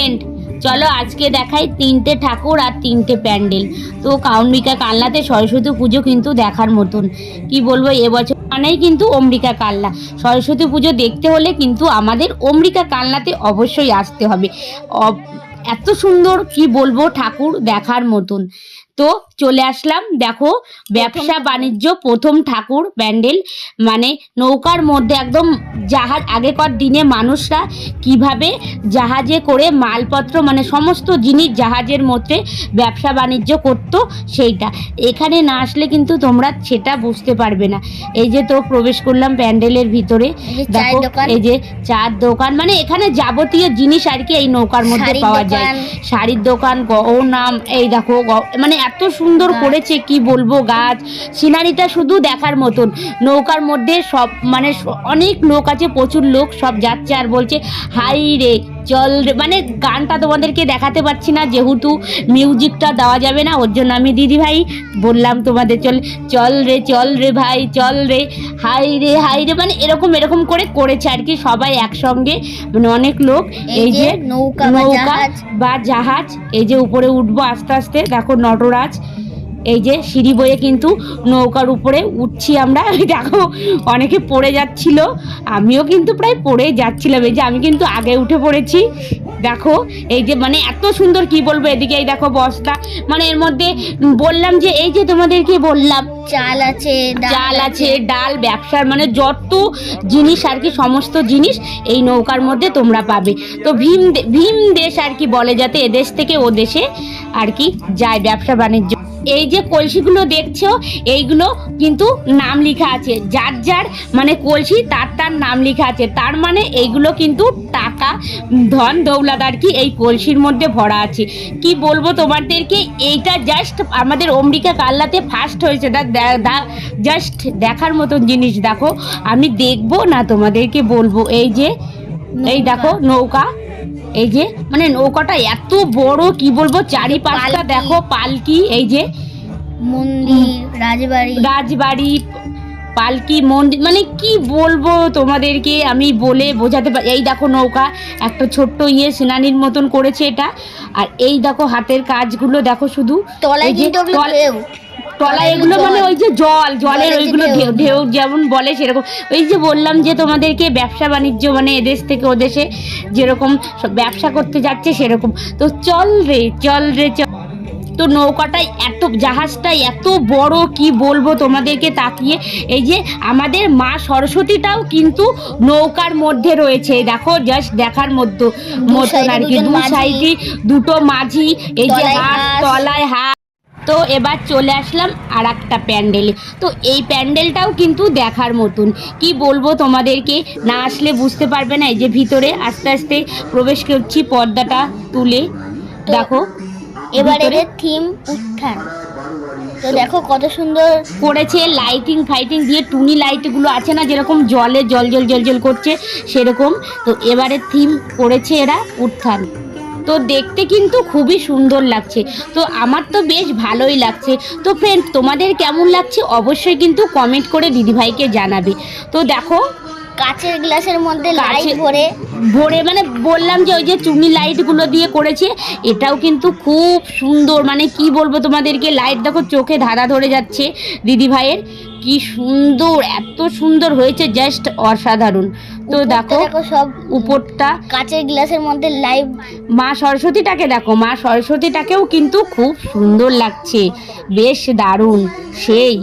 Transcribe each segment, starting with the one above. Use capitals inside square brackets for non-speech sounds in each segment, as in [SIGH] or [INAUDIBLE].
Friend চলো আজকে দেখাই তিনটে ঠাকুর আর তিনটে প্যান্ডেল। তো কাউন্ডিকা কাল্লাতে সরস্বতী পুজো কিন্তু দেখার মতন। কি বলব, এবছর মানেই কিন্তু অম্বিকা কাল্লা। সরস্বতী পুজো দেখতে হলে কিন্তু আমাদের অম্বিকা কাল্লাতে অবশ্যই আসতে হবে। এত সুন্দর কি বলব ঠাকুর দেখার মতন। তো চলে আসলাম। দেখো ব্যবসা বাণিজ্য প্রথম ঠাকুর প্যান্ডেল মানে নৌকার মধ্যে একদম জাহাজ আগেকার দিনে মানুষরা কীভাবে জাহাজে করে মালপত্র মানে সমস্ত জিনিস জাহাজের মধ্যে ব্যবসা বাণিজ্য করতো সেইটা। এখানে না আসলে কিন্তু তোমরা সেটা বুঝতে পারবে না। এই যে তো প্রবেশ করলাম প্যান্ডেলের ভিতরে। এই যে দেখো এই যে চার দোকান। মানে এখানে যাবতীয় জিনিস আর কি এই নৌকার মধ্যে পাওয়া যায়। শাড়ির দোকান গহনাম এই দেখো মানে এত সুন্দর করেছে কি বলব গাছ? সিনারিটা শুধু দেখার মতন। নৌকার মধ্যে সব মানে অনেক লোক আছে প্রচুর লোক সব যাচ্ছে আর বলছে হাই রে চল মানে গানটা তোমাদেরকে দেখাতে পারছি না যেহেতু মিউজিকটা দেওয়া যাবে না ওর জন্য আমি দিদি ভাই বললাম তোমাদের চল চল রে চল রে ভাই চল রে। হাই রে হাই রে মানে এরকম এরকম করে করেছে আর কি সবাই একসঙ্গে মানে অনেক লোক। এই যে নৌকা বা জাহাজ। বা জাহাজ এই যে উপরে উঠবো আস্তে আস্তে দেখো নটরাজ এই যে সিঁড়ি বয়ে কিন্তু নৌকার উপরে উঠছি আমরা। [LAUGHS] দেখো, অনেকে পড়ে যাচ্ছিল। আমিও কিন্তু প্রায় পড়ে যাচ্ছিলাম। এই যে আমি কিন্তু আগে উঠে পড়েছি। দেখো এই যে মানে এত সুন্দর কি বলব এদিকে এই দেখো বস্তা। মানে এর মধ্যে বললাম যে এই যে তোমাদেরকে বললাম? চাল আছে চাল আছে ডাল ব্যবসার মানে যত জিনিস আর কি সমস্ত জিনিস এই নৌকার মধ্যে তোমরা পাবে। তো ভীম ভীম দেশ আর কি বলে যাতে এদেশ থেকে ও দেশে আর কি যায় ব্যবসা বাণিজ্য। এই যে কলসিগুলো দেখছ এইগুলো কিন্তু নাম লেখা আছে। যার যার মানে কলসি তার তার নাম লেখা আছে। তার মানে এইগুলো কিন্তু টাকা ধন দৌলত আর কি এই কলসির মধ্যে ভরা আছে। কি বলব তোমাদেরকে এইটা জাস্ট আমাদের অম্বিকা কাল্লাতে ফার্স্ট হয়েছে। দা জাস্ট দেখার মতন জিনিস দেখো। আমি দেখব না তোমাদেরকে বলব। এই যে এই দেখো নৌকা। এই যে মানে নৌকাটা এত বড় কি বলব চারিপাশটা। দেখো পালকি এই যে। মন্দির রাজবাড়ি। রাজবাড়ি পালকি মন্দির মানে কি বলব তোমাদেরকে আমি বলে বোঝাতে পারি এই দেখো নৌকা একটা ছোট্ট ইয়ে সেনানির মতন করেছে এটা। আর এই দেখো হাতের কাজগুলো দেখো শুধু। তলায় কিন্তু তল- এগুলো। মানে ওই যে জল জলের ওইগুলো ঢেউ। যেমন বলে সেরকম। ওই যে বললাম যে তোমাদেরকে ব্যবসা বাণিজ্য মানে এদেশ থেকে ওদেশে যেরকম ব্যবসা করতে যাচ্ছে সেরকম। তো চল রে চল রে চল। তো নৌকাটাই এত জাহাজটা এত বড় কি বলব তোমাদেরকে তাকিয়ে। এই যে আমাদের মা সরস্বতীটাও কিন্তু নৌকার মধ্যে রয়েছে। দেখো জাস্ট দেখার মধ্যে মতন আর কি। দু সাইডে দুটো মাঝি। এই যে হাত তলায় হাত তো এবার চলে আসলাম আর একটা প্যান্ডেলে। তো এই প্যান্ডেলটাও কিন্তু দেখার মতন। কি বলব তোমাদেরকে? না আসলে বুঝতে পারবে না এই যে ভিতরে আস্তে আস্তে প্রবেশ করছি পর্দাটা তুলে। দেখো এবারে থিম উত্থান। তো দেখো কত সুন্দর। করেছে লাইটিং ফাইটিং দিয়ে টুনি লাইটগুলো আছে না যেরকম জলে জল জল জল জল করছে সেরকম। তো এবারে থিম করেছে এরা উত্থান। তো দেখতে কিন্তু খুবই সুন্দর লাগছে। তো আমার তো বেশ ভালোই লাগছে। তো ফ্রেন্ড তোমাদের কেমন লাগছে? অবশ্যই কিন্তু কমেন্ট করে দিদিভাইকে জানাবে। তো দেখো কাচের গ্লাসের মধ্যে লাইট কাচের- ভরে। মানে বললাম যে ওই যে চুনি লাইটগুলো দিয়ে করেছে এটাও কিন্তু খুব সুন্দর। মানে কি বলব তোমাদেরকে লাইট দেখো চোখে ধাঁধা ধরে যাচ্ছে দিদি ভাইয়ের কি সুন্দর এত সুন্দর হয়েছে জাস্ট অসাধারণ। তো দেখো দেখো সব উপরটা কাচের গ্লাসের মধ্যে লাইভ মা সরস্বতীটাকে দেখো মা সরস্বতীটাকেও কিন্তু খুব সুন্দর লাগছে বেশ দারুণ সেই।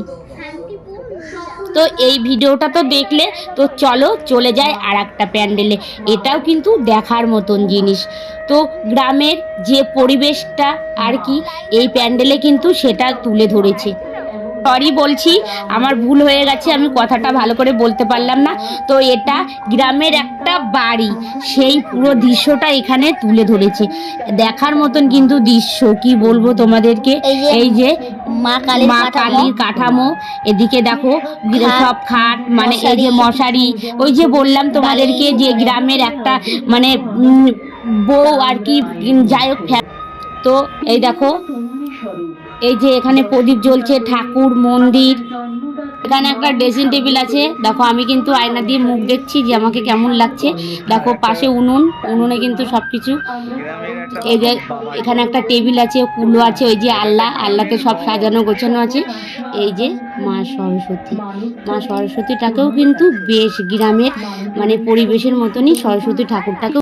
তো এই ভিডিওটা তো দেখলে তো চলো চলে যায় আর একটা প্যান্ডেলে এটাও কিন্তু দেখার মতন জিনিস। তো গ্রামের যে পরিবেশটা আর কি এই প্যান্ডেলে কিন্তু সেটা তুলে ধরেছে। সরি বলছি আমার ভুল হয়ে গেছে আমি কথাটা ভালো করে বলতে পারলাম না। তো এটা গ্রামের একটা বাড়ি সেই পুরো দৃশ্যটা এখানে তুলে ধরেছে। দেখার মতন কিন্তু দৃশ্য কি বলব তোমাদেরকে? এই যে মা কালীর মা কাঠামো। কালীর কাঠামো এদিকে দেখো সব খাট মানে এই যে মশারি, ওই যে বললাম তোমাদেরকে যে গ্রামের একটা মানে বউ আর কি যাই হোক তো এই দেখো এই যে এখানে প্রদীপ জ্বলছে, ঠাকুর, মন্দির। এখানে একটা ড্রেসিং টেবিল আছে। দেখো, আমি কিন্তু আয়না দিয়ে মুখ দেখছি যে আমাকে কেমন লাগছে। দেখো, পাশে উনুন। উনুনে কিন্তু সব কিছু এই যে এখানে একটা টেবিল আছে, কুলো আছে, ওই যে আল্লাহ আল্লাহতে সব সাজানো, গোছানো আছে। এই যে মা সরস্বতী। মা সরস্বতীটাকেও কিন্তু বেশ গ্রামের মানে পরিবেশের মতনই সরস্বতী ঠাকুরটাকেও